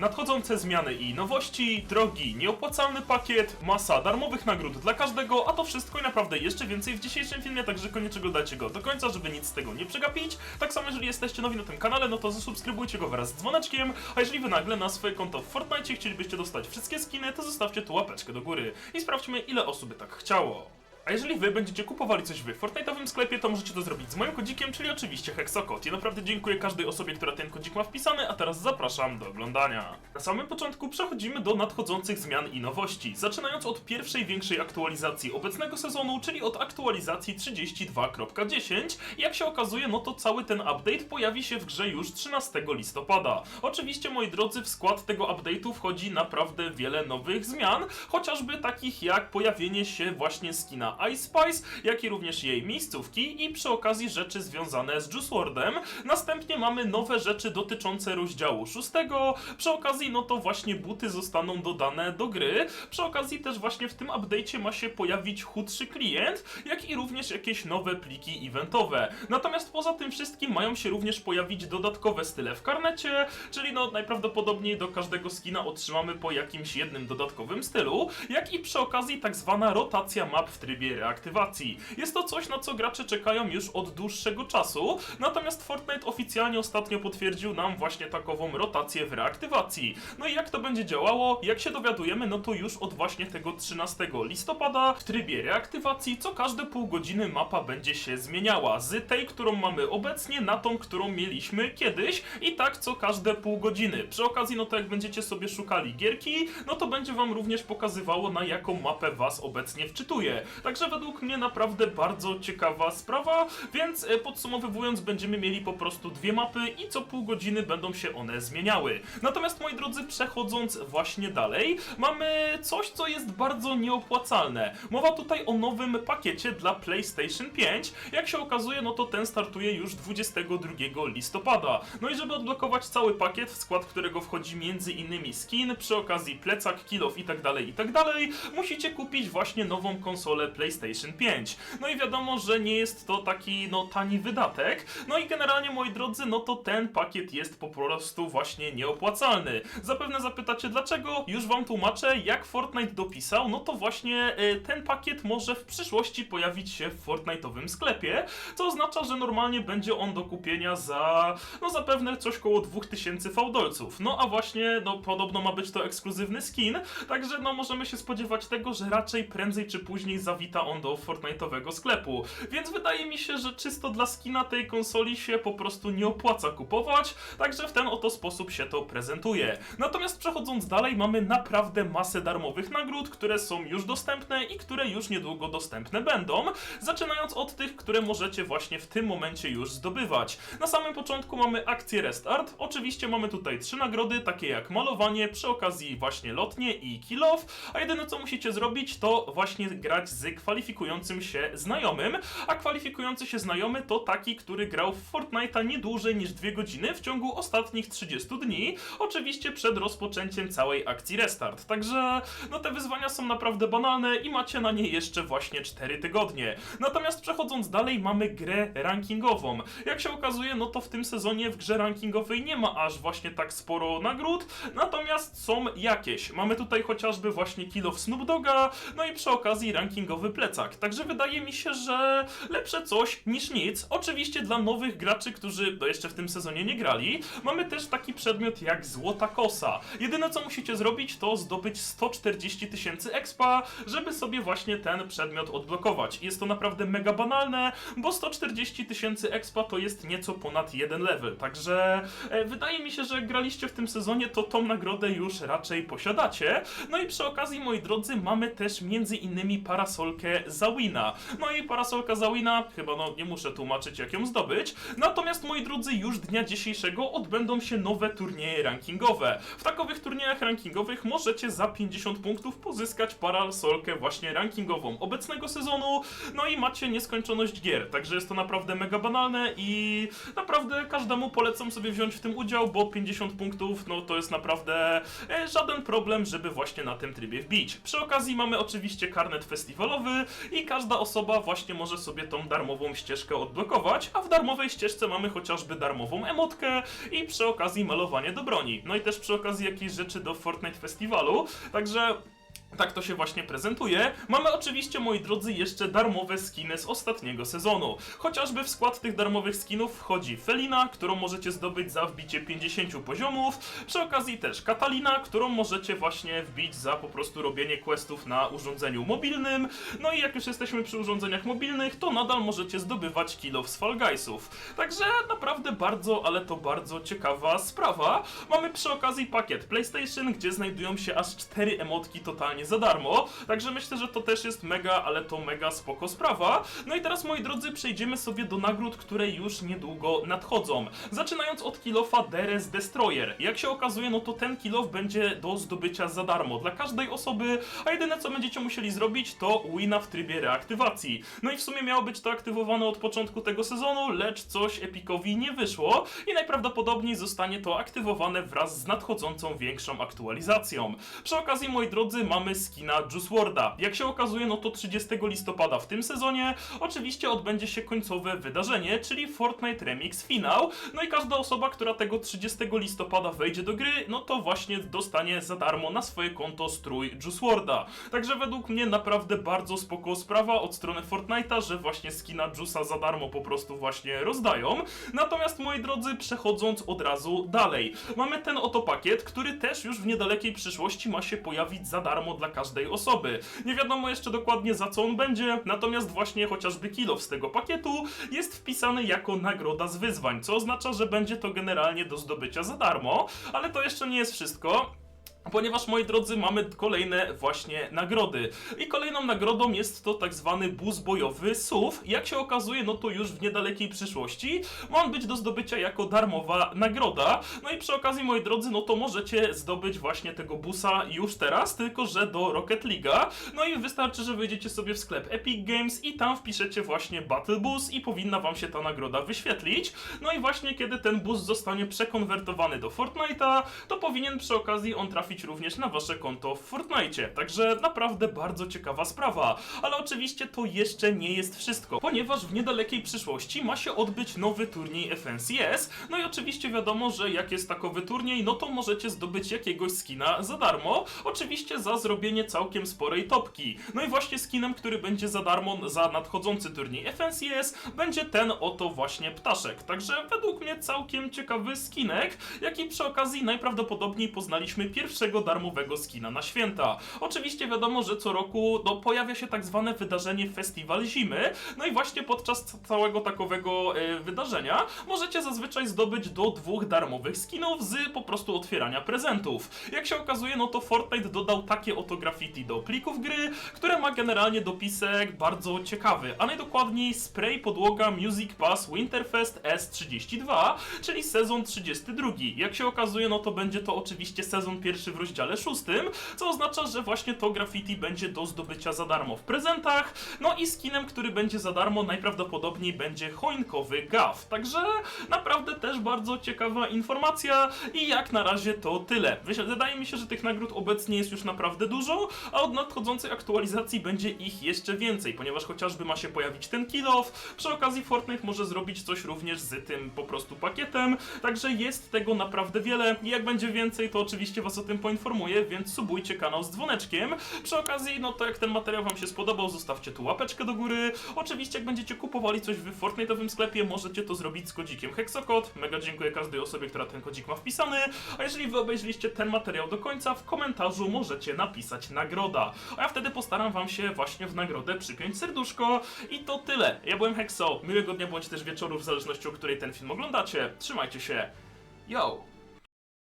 Nadchodzące zmiany i nowości, drogi, nieopłacalny pakiet, masa darmowych nagród dla każdego, a to wszystko i naprawdę jeszcze więcej w dzisiejszym filmie, także koniecznie oglądajcie go do końca, żeby nic z tego nie przegapić. Tak samo jeżeli jesteście nowi na tym kanale, no to zasubskrybujcie go wraz z dzwoneczkiem, a jeżeli wy nagle na swoje konto w Fortnite chcielibyście dostać wszystkie skiny, to zostawcie tu łapeczkę do góry i sprawdźmy ile osób by tak chciało. A jeżeli wy będziecie kupowali coś w Fortnite'owym sklepie, to możecie to zrobić z moim kodzikiem, czyli oczywiście Hexokod. Ja naprawdę dziękuję każdej osobie, która ten kodzik ma wpisany, a teraz zapraszam do oglądania. Na samym początku przechodzimy do nadchodzących zmian i nowości, zaczynając od pierwszej większej aktualizacji obecnego sezonu, czyli od aktualizacji 32.10. Jak się okazuje, no to cały ten update pojawi się w grze już 13 listopada. Oczywiście, moi drodzy, w skład tego update'u wchodzi naprawdę wiele nowych zmian, chociażby takich jak pojawienie się właśnie skina Ice Spice, jak i również jej miejscówki i przy okazji rzeczy związane z Juice WRLDem. Następnie mamy nowe rzeczy dotyczące rozdziału 6. Przy okazji, no to właśnie buty zostaną dodane do gry. Przy okazji też właśnie w tym update'cie ma się pojawić chudszy klient, jak i również jakieś nowe pliki eventowe. Natomiast poza tym wszystkim mają się również pojawić dodatkowe style w karnecie, czyli no najprawdopodobniej do każdego skina otrzymamy po jakimś jednym dodatkowym stylu, jak i przy okazji tak zwana rotacja map w trybie reaktywacji. Jest to coś, na co gracze czekają już od dłuższego czasu, natomiast Fortnite oficjalnie ostatnio potwierdził nam właśnie takową rotację w reaktywacji. No i jak to będzie działało? Jak się dowiadujemy, no to już od właśnie tego 13 listopada w trybie reaktywacji co każde pół godziny mapa będzie się zmieniała z tej, którą mamy obecnie na tą, którą mieliśmy kiedyś i tak co każde pół godziny. Przy okazji, no to jak będziecie sobie szukali gierki, no to będzie wam również pokazywało na jaką mapę was obecnie wczytuje. Także według mnie naprawdę bardzo ciekawa sprawa, więc e, podsumowując będziemy mieli po prostu dwie mapy i co pół godziny będą się one zmieniały. Natomiast moi drodzy, przechodząc właśnie dalej, mamy coś, co jest bardzo nieopłacalne. Mowa tutaj o nowym pakiecie dla PlayStation 5. Jak się okazuje, no to ten startuje już 22 listopada. No i żeby odblokować cały pakiet, w skład którego wchodzi między innymi skin, przy okazji plecak, kilof tak tak dalej, musicie kupić właśnie nową konsolę PlayStation 5. No i wiadomo, że nie jest to taki, no, tani wydatek. No i generalnie, moi drodzy, no to ten pakiet jest po prostu właśnie nieopłacalny. Zapewne zapytacie dlaczego? Już wam tłumaczę, jak Fortnite dopisał, no to właśnie y, ten pakiet może w przyszłości pojawić się w Fortnite'owym sklepie, co oznacza, że normalnie będzie on do kupienia za, no zapewne coś koło 2000 fałdolców. No a właśnie, no podobno ma być to ekskluzywny skin, także no możemy się spodziewać tego, że raczej prędzej czy później zawita on do Fortnite'owego sklepu. Więc wydaje mi się, że czysto dla skina tej konsoli się po prostu nie opłaca kupować, także w ten oto sposób się to prezentuje. Natomiast przechodząc dalej, mamy naprawdę masę darmowych nagród, które są już dostępne i które już niedługo dostępne będą, zaczynając od tych, które możecie właśnie w tym momencie już zdobywać. Na samym początku mamy akcję Restart, oczywiście mamy tutaj trzy nagrody, takie jak malowanie, przy okazji właśnie lotnie i kill off, a jedyne co musicie zrobić to właśnie grać z kwalifikującym się znajomym, a kwalifikujący się znajomy to taki, który grał w Fortnite'a nie dłużej niż 2 godziny w ciągu ostatnich 30 dni, oczywiście przed rozpoczęciem całej akcji Restart. Także no te wyzwania są naprawdę banalne i macie na nie jeszcze właśnie 4 tygodnie. Natomiast przechodząc dalej mamy grę rankingową. Jak się okazuje, no to w tym sezonie w grze rankingowej nie ma aż właśnie tak sporo nagród, natomiast są jakieś. Mamy tutaj chociażby właśnie Kill of Snoop Dogga, no i przy okazji rankingowy plecak. Także wydaje mi się, że lepsze coś niż nic. Oczywiście dla nowych graczy, którzy no jeszcze w tym sezonie nie grali, mamy też taki przedmiot jak Złota Kosa. Jedyne co musicie zrobić to zdobyć 140 tysięcy expa, żeby sobie właśnie ten przedmiot odblokować. Jest to naprawdę mega banalne, bo 140 tysięcy expa to jest nieco ponad jeden level. Także e, wydaje mi się, że graliście w tym sezonie, to tą nagrodę już raczej posiadacie. No i przy okazji, moi drodzy, mamy też między innymi parasolkę Zawina. No i parasolka Zawina, chyba no nie muszę tłumaczyć jak ją zdobyć. Natomiast, moi drodzy, już dnia dzisiejszego odbędą się nowe turnieje rankingowe. W takowych turniejach rankingowych możecie za 50 punktów pozyskać parasolkę właśnie rankingową obecnego sezonu. No i macie nieskończoność gier, także jest to naprawdę mega banalne i naprawdę każdemu polecam sobie wziąć w tym udział, bo 50 punktów, no to jest naprawdę e, żaden problem, żeby właśnie na tym trybie wbić. Przy okazji mamy oczywiście karnet festiwalowy, darmowy i każda osoba właśnie może sobie tą darmową ścieżkę odblokować, a w darmowej ścieżce mamy chociażby darmową emotkę i przy okazji malowanie do broni. No i też przy okazji jakieś rzeczy do Fortnite Festiwalu, także tak to się właśnie prezentuje. Mamy oczywiście, moi drodzy, jeszcze darmowe skiny z ostatniego sezonu. Chociażby w skład tych darmowych skinów wchodzi Felina, którą możecie zdobyć za wbicie 50 poziomów. Przy okazji też Katalina, którą możecie właśnie wbić za po prostu robienie questów na urządzeniu mobilnym. No i jak już jesteśmy przy urządzeniach mobilnych, to nadal możecie zdobywać kill z Fall Guysów. Także naprawdę bardzo, ale to bardzo ciekawa sprawa. Mamy przy okazji pakiet PlayStation, gdzie znajdują się aż 4 emotki totalnie za darmo. Także myślę, że to też jest mega, ale to mega spoko sprawa. No i teraz, moi drodzy, przejdziemy sobie do nagród, które już niedługo nadchodzą. Zaczynając od kilofa Deres Destroyer. Jak się okazuje, no to ten kilof będzie do zdobycia za darmo dla każdej osoby, a jedyne co będziecie musieli zrobić to wina w trybie reaktywacji. No i w sumie miało być to aktywowane od początku tego sezonu, lecz coś Epicowi nie wyszło i najprawdopodobniej zostanie to aktywowane wraz z nadchodzącą większą aktualizacją. Przy okazji, moi drodzy, mamy skina Juice WRLD'a. Jak się okazuje, no to 30 listopada w tym sezonie oczywiście odbędzie się końcowe wydarzenie, czyli Fortnite Remix Finał. No i każda osoba, która tego 30 listopada wejdzie do gry, no to właśnie dostanie za darmo na swoje konto strój Juice WRLD'a. Także według mnie naprawdę bardzo spoko sprawa od strony Fortnite'a, że właśnie skina Juice'a za darmo po prostu właśnie rozdają. Natomiast moi drodzy, przechodząc od razu dalej, mamy ten oto pakiet, który też już w niedalekiej przyszłości ma się pojawić za darmo dla każdej osoby. Nie wiadomo jeszcze dokładnie za co on będzie, natomiast właśnie chociażby kilof z tego pakietu jest wpisany jako nagroda z wyzwań, co oznacza, że będzie to generalnie do zdobycia za darmo, ale to jeszcze nie jest wszystko. Ponieważ, moi drodzy, mamy kolejne właśnie nagrody. I kolejną nagrodą jest to tak zwany bus bojowy SUV. Jak się okazuje, no to już w niedalekiej przyszłości ma on być do zdobycia jako darmowa nagroda. No i przy okazji, moi drodzy, no to możecie zdobyć właśnie tego busa już teraz, tylko że do Rocket League'a. No i wystarczy, że wejdziecie sobie w sklep Epic Games i tam wpiszecie właśnie Battle Bus i powinna wam się ta nagroda wyświetlić. No i właśnie kiedy ten bus zostanie przekonwertowany do Fortnite'a, to powinien przy okazji on trafić również na wasze konto w Fortnite. Także naprawdę bardzo ciekawa sprawa. Ale oczywiście to jeszcze nie jest wszystko, ponieważ w niedalekiej przyszłości ma się odbyć nowy turniej FNCS. No i oczywiście wiadomo, że jak jest takowy turniej, no to możecie zdobyć jakiegoś skina za darmo. Oczywiście za zrobienie całkiem sporej topki. No i właśnie skinem, który będzie za darmo za nadchodzący turniej FNCS, będzie ten oto właśnie ptaszek. Także według mnie całkiem ciekawy skinek, jaki przy okazji najprawdopodobniej poznaliśmy pierwszego darmowego skina na święta. Oczywiście wiadomo, że co roku no, pojawia się tak zwane wydarzenie Festiwal Zimy, no i właśnie podczas całego takowego e, wydarzenia możecie zazwyczaj zdobyć do dwóch darmowych skinów z po prostu otwierania prezentów. Jak się okazuje, no to Fortnite dodał takie oto graffiti do plików gry, które ma generalnie dopisek bardzo ciekawy, a najdokładniej spray podłoga Music Pass Winterfest S32, czyli sezon 32. Jak się okazuje, no to będzie to oczywiście sezon pierwszy w rozdziale szóstym, co oznacza, że właśnie to graffiti będzie do zdobycia za darmo w prezentach, no i skinem, który będzie za darmo najprawdopodobniej będzie choinkowy gaw. Także naprawdę też bardzo ciekawa informacja i jak na razie to tyle. Wydaje mi się, że tych nagród obecnie jest już naprawdę dużo, a od nadchodzącej aktualizacji będzie ich jeszcze więcej, ponieważ chociażby ma się pojawić ten kill off, przy okazji Fortnite może zrobić coś również z tym po prostu pakietem, także jest tego naprawdę wiele i jak będzie więcej, to oczywiście was o tym poinformuję, więc subujcie kanał z dzwoneczkiem. Przy okazji, no to jak ten materiał wam się spodobał, zostawcie tu łapeczkę do góry. Oczywiście jak będziecie kupowali coś w Fortnite'owym sklepie, możecie to zrobić z kodzikiem Hexokod. Mega dziękuję każdej osobie, która ten kodzik ma wpisany. A jeżeli wy obejrzeliście ten materiał do końca, w komentarzu możecie napisać nagroda. A ja wtedy postaram wam się właśnie w nagrodę przypiąć serduszko. I to tyle. Ja byłem Hexo. Miłego dnia bądź też wieczoru, w zależności o której ten film oglądacie. Trzymajcie się. Yo!